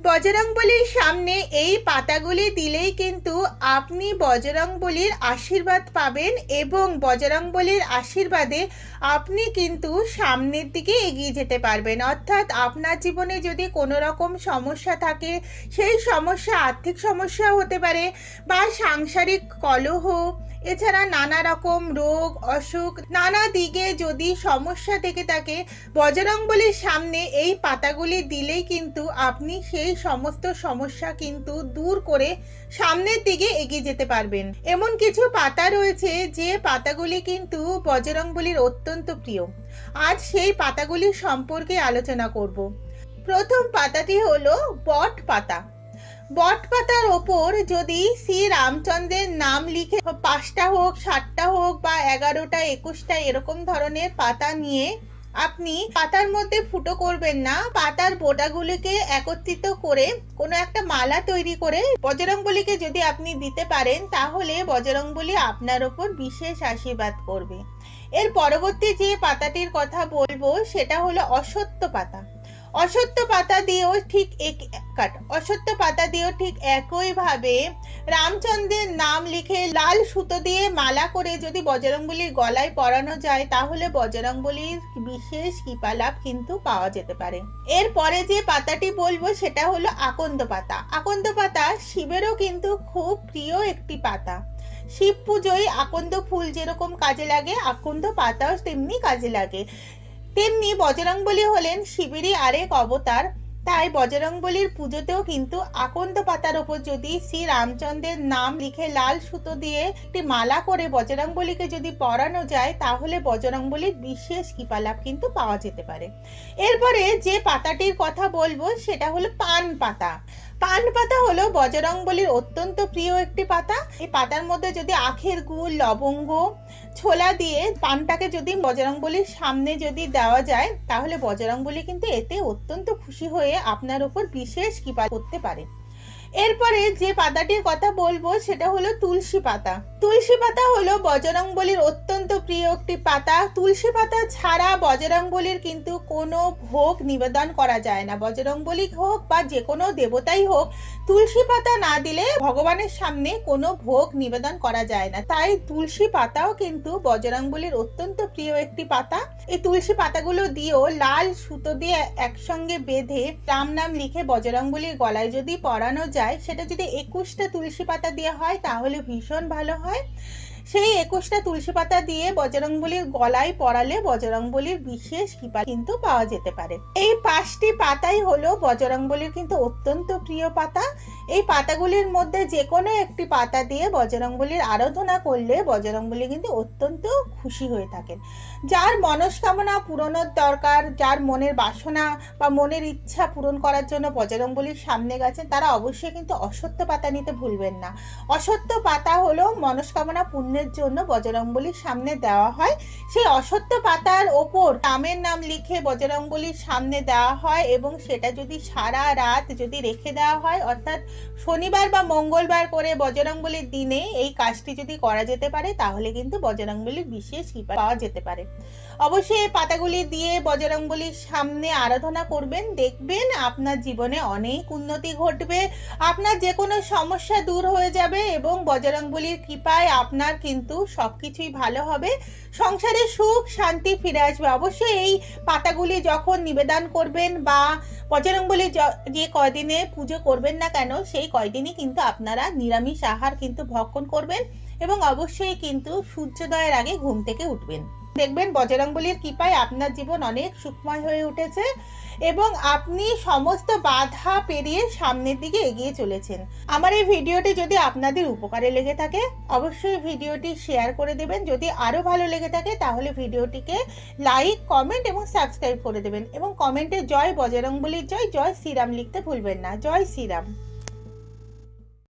বজরংবলির সামনে এই পাতাগুলি দিলেই কিন্তু আপনি বজরংবলির আশীর্বাদ পাবেন এবং বজরংবলির আশীর্বাদে আপনি কিন্তু সামনের দিকে এগিয়ে যেতে পারবেন। অর্থাৎ আপনার জীবনে যদি কোনো রকম সমস্যা থাকে, সেই সমস্যা আর্থিক সমস্যা হতে পারে বা সাংসারিক কলহ এছাড়া নানা রকম রোগ, অসুখ, নানা দিকে যদি সমস্যা থেকে থাকে বজরংবলির সামনে এই পাতাগুলি দিলেই কিন্তু আপনি সেই সমস্ত সমস্যা কিন্তু দূর করে সামনের দিকে এগিয়ে যেতে পারবেন। এমন কিছু পাতা রয়েছে যে পাতাগুলি কিন্তু বজরংবলির অত্যন্ত প্রিয়। আজ সেই পাতাগুলি সম্পর্কে আলোচনা করব। প্রথম পাতাটি হলো বট পাতা। বট পাতার ওপর যদি শ্রী রামচন্দ্রের নাম লিখে পাঁচটা হোক, সাতটা হোক বা এগারোটা, একুশটা এরকম ধরনের পাতা নিয়ে আপনি পাতার মধ্যে ফুটো করবেন না। পাতার বোটাগুলিকে একত্রিত করে কোনো একটা মালা তৈরি করে বজরংবলীকে যদি আপনি দিতে পারেন, তাহলে বজরংবলী আপনার ওপর বিশেষ আশীর্বাদ করবে। এর পরবর্তী যে পাতাটির কথা বলব, সেটা হলো অসত্য পাতা। অসত্য পাতা দিয়েও ঠিক এক কাট। অসত্য পাতা দিয়েও ঠিক একইভাবে রামচন্দ্রের নাম লিখে লাল সুতো দিয়ে মালা করে যদি বজরংবলির গলায় পরানো যায়, তাহলে বজরংবলির বিশেষ কৃপালাভ কিন্তু পাওয়া যেতে পারে। এরপরে যে পাতাটি বলব, সেটা হলো আকন্দ পাতা। আকন্দ পাতা শিবেরও কিন্তু খুব প্রিয় একটি পাতা। শিব পুজোয় আকন্দ ফুল যেরকম কাজে লাগে, আকন্দ পাতাও তেমনি কাজে লাগে। তেমনি বজরংবলী হলেন শিবেরই আরেক অবতার। তাই বজরংবলীর পুজোতেও কিন্তু আকন্দ পাতার ওপর যদি শ্রী রামচন্দ্রের নাম লিখে লাল সুতো দিয়ে একটি মালা করে বজরংবলীকে যদি পরানো যায়, তাহলে বজরংবলীর বিশেষ কৃপালাভ কিন্তু পাওয়া যেতে পারে। এরপরে যে পাতাটির কথা বলব, সেটা হলো পান পাতা। পান পাতা হলো বজরংবলীর অত্যন্ত প্রিয় একটি পাতা। এই পাতার মধ্যে যদি আখের গুড়, লবঙ্গ, ছোলা দিয়ে পানটাকে যদি বজরংবলীর সামনে যদি দেওয়া যায়, তাহলে বজরংবলী কিন্তু এতে অত্যন্ত খুশি হয়ে আপনার উপর বিশেষ কৃপা করতে পারে। এরপরে যে পাতাটির কথা বলব, সেটা হলো তুলসী পাতা। তুলসী পাতা হলো বজরংবলীর অত্যন্ত প্রিয় একটি পাতা। তুলসী পাতা ছাড়া বজরংবলীর কিন্তু কোনো ভোগ নিবেদন করা যায় না। বজরংবলী হোক বা যে কোনো দেবতাই হোক, তুলসী পাতা না দিলে ভগবানের সামনে কোনো ভোগ নিবেদন করা যায় না। তাই তুলসী পাতাও কিন্তু বজরংবলীর অত্যন্ত প্রিয় একটি পাতা। এই তুলসী পাতাগুলো দিয়েও লাল সুতো দিয়ে একসঙ্গে বেঁধে রাম নাম লিখে বজরংবলীর গলায় যদি পরানো যায় সেটা যদি একুশটা তুলসী পাতা দিয়ে হয়, তাহলে ভীষণ ভালো হয়। সেই একুশটা তুলসী পাতা দিয়ে বজরংবলির গলায় পড়ালে বজরংবলির বিশেষ কৃপা কিন্তু পাওয়া যেতে পারে। এই পাঁচটি পাতাই হলো বজরংবলির কিন্তু অত্যন্ত প্রিয় পাতা। এই পাতাগুলির মধ্যে যে কোনো একটি পাতা দিয়ে বজরংবলীর আরাধনা করলে বজরংবলী কিন্তু অত্যন্ত খুশি হয়ে থাকেন। যার মনস্কামনা পূরণের দরকার, যার মনের বাসনা বা মনের ইচ্ছা পূরণ করার জন্য বজরংবলীর সামনে গেছেন, তারা অবশ্যই কিন্তু অসত্য পাতা নিতে ভুলবেন না। অসত্য পাতা হলো মনস্কামনা পূর্ণের জন্য বজরংবলীর সামনে দেওয়া হয়। সেই অসত্য পাতার ওপর রামের নাম লিখে বজরংবলীর সামনে দেওয়া হয় এবং সেটা যদি সারা রাত যদি রেখে দেওয়া হয়, অর্থাৎ শনিবার বা মঙ্গলবার করে বজরংবলীর দিনে এই কাজটি যদি করা যেতে পারে, তাহলে কিন্তু বজরংবলীর বিশেষ কৃপা পাওয়া যেতে পারে। অবশ্যই এই পাতাগুলি দিয়ে বজরংবলীর সামনে আরাধনা করবেন। দেখবেন আপনার জীবনে অনেক উন্নতি ঘটবে, আপনার যে কোনো সমস্যা দূর হয়ে যাবে এবং বজরংবলীর কৃপায় আপনার কিন্তু সব কিছুই ভালো হবে। সংসারে সুখ, শান্তি ফিরে আসবে। অবশ্যই এই পাতাগুলি যখন নিবেদন করবেন বা বজরংবলী য- কয়দিনে পুজো করবেন না কেন সেই কয়দিনই কিন্তু আপনারা নিরামিষ আহার কিন্তু ভক্ষণ করবেন এবং অবশ্যই কিন্তু সূর্যোদয়ের আগে ঘুম থেকে উঠবেন। দেখবেন বজরংবলীর কৃপায় আপনার জীবন অনেক সুখময় হয়ে উঠেছে এবং আপনি সমস্ত বাধা পেরিয়ে সামনের দিকে এগিয়ে চলেছেন। আমার এই ভিডিওটি যদি আপনাদের উপকারে লেগে থাকে, অবশ্যই ভিডিওটি শেয়ার করে দেবেন। যদি আরও ভালো লেগে থাকে, তাহলে ভিডিওটিকে লাইক, কমেন্ট এবং সাবস্ক্রাইব করে দেবেন এবং কমেন্টে জয় বজরংবলীর জয় জয় শ্রীরাম লিখতে ভুলবেন না। জয় শ্রীরাম।